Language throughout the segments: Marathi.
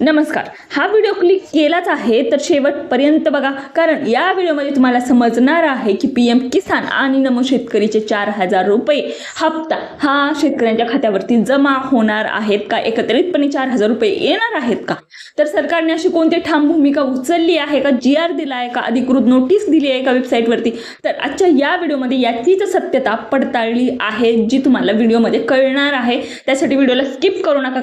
नमस्कार. हा व्हिडिओ क्लिक केलाच आहे तर शेवटपर्यंत बघा. कारण या व्हिडिओमध्ये तुम्हाला समजणार आहे की पी एम किसान आणि नमो शेतकरीचे चार हजार रुपये हप्ता हा शेतकऱ्यांच्या खात्यावरती जमा होणार आहेत का? एकत्रितपणे चार हजार रुपये येणार आहेत का? तर सरकारने अशी कोणती ठाम भूमिका उचलली आहे का? जी आर दिला आहे का? अधिकृत नोटीस दिली आहे का वेबसाईटवरती तर आजच्या या व्हिडिओमध्ये याचीच सत्यता पडताळली आहे जी तुम्हाला व्हिडिओमध्ये कळणार आहे. त्यासाठी व्हिडिओला स्किप करू नका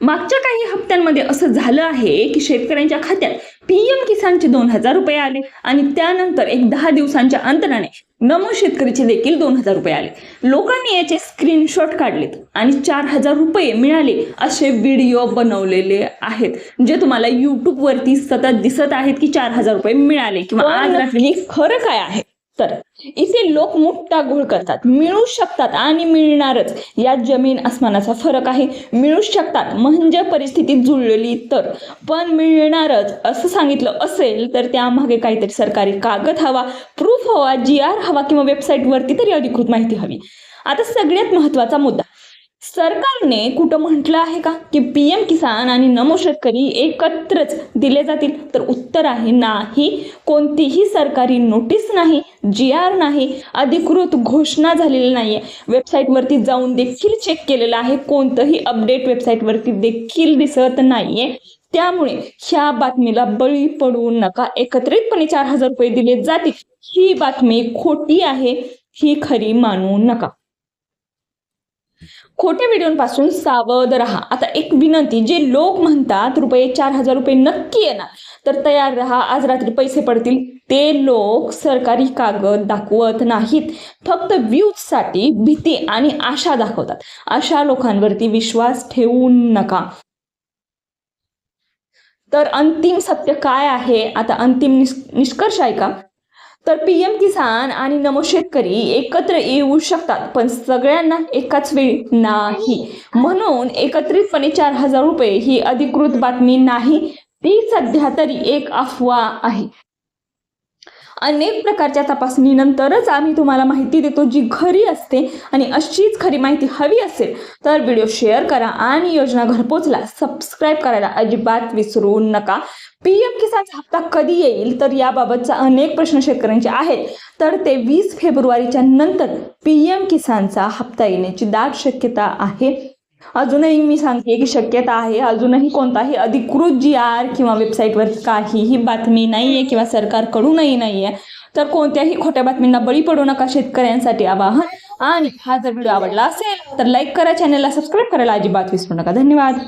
मागच्या काही हप्त्यांमध्ये असं झालं आहे की शेतकऱ्यांच्या खात्यात पी एम किसानचे दोन हजार रुपये आले आणि त्यानंतर एक दहा दिवसांच्या अंतराने नमो शेतकरीचे देखील दोन हजार रुपये आले. लोकांनी याचे स्क्रीनशॉट काढलेत आणि चार हजार रुपये मिळाले असे व्हिडिओ बनवलेले आहेत जे तुम्हाला युट्यूबवरती सतत दिसत आहेत की चार हजार रुपये मिळाले किंवा आज खरं काय आहे? तर इथे लोक मोठा घोळ करतात. मिळू शकतात आणि मिळणारच. यात जमीन आसमानाचा फरक आहे. मिळू शकतात. म्हणजे परिस्थिती जुळलेली तर. पण मिळणारच असं सांगितलं असेल तर त्यामागे काहीतरी सरकारी कागद हवा प्रूफ हवा जी आर हवा किंवा वेबसाईटवरती तरी अधिकृत माहिती हवी. आता सगळ्यात महत्त्वाचा मुद्दा. सरकारने कुठं म्हटलं आहे का? की पी एम किसान आणि नमो शेतकरी एकत्रच दिले जातील. तर उत्तर आहे नाही. कोणतीही सरकारी नोटीस नाही जी आर नाही अधिकृत घोषणा झालेली नाही आहे वेबसाईटवरती जाऊन देखील चेक केलेलं आहे. कोणतंही अपडेट वेबसाईटवरती देखील दिसत नाही आहे त्यामुळे ह्या बातमीला बळी पडू नका. एकत्रितपणे चार हजार रुपये दिले जातील. ही बातमी खोटी आहे. ही खरी मानू नका. खोट्या व्हिडिओपासून सावध राहा. आता एक विनंती जे लोक म्हणतात रुपये चार हजार रुपये नक्की येणार तर तयार राहा. आज रात्री पैसे पडतील. ते लोक सरकारी कागद दाखवत नाहीत. फक्त व्ह्यूजसाठी भीती आणि आशा दाखवतात. अशा लोकांवरती विश्वास ठेवू नका. तर अंतिम सत्य काय आहे? आता अंतिम निष्कर्ष आहे का? तर पी एम किसान आणि नमो शेतकरी एकत्र येऊ शकतात पण सगळ्यांना एकाच वेळी नाही. म्हणून एकत्रितपणे चार हजार रुपये ही अधिकृत बातमी नाही ती सध्या तरी एक अफवा आहे. अनेक प्रकारच्या तपासणीनंतरच आम्ही तुम्हाला माहिती देतो जी खरी असते आणि अशीच खरी माहिती हवी असेल तर व्हिडिओ शेअर करा आणि योजना घरपोचला सबस्क्राईब करायला अजिबात विसरू नका. पी एम किसानचा हप्ता कधी येईल तर याबाबतचा अनेक प्रश्न शेतकऱ्यांचे आहेत. तर ते वीस फेब्रुवारीच्या नंतर पी एम किसानचा हप्ता येण्याची दाट शक्यता आहे. अजूनही मी सांगते की शक्यता आहे. अजूनही कोणताही अधिकृत जी आर किंवा वेबसाईटवर काहीही बातमी नाही आहे किंवा सरकारकडूनही नाही आहे तर कोणत्याही खोट्या बातमींना बळी पडू नका शेतकऱ्यांसाठी आवाहन. आणि हा जर व्हिडिओ आवडला असेल तर लाईक करा चॅनलला सबस्क्राईब करायला अजिबात विसरू नका. धन्यवाद.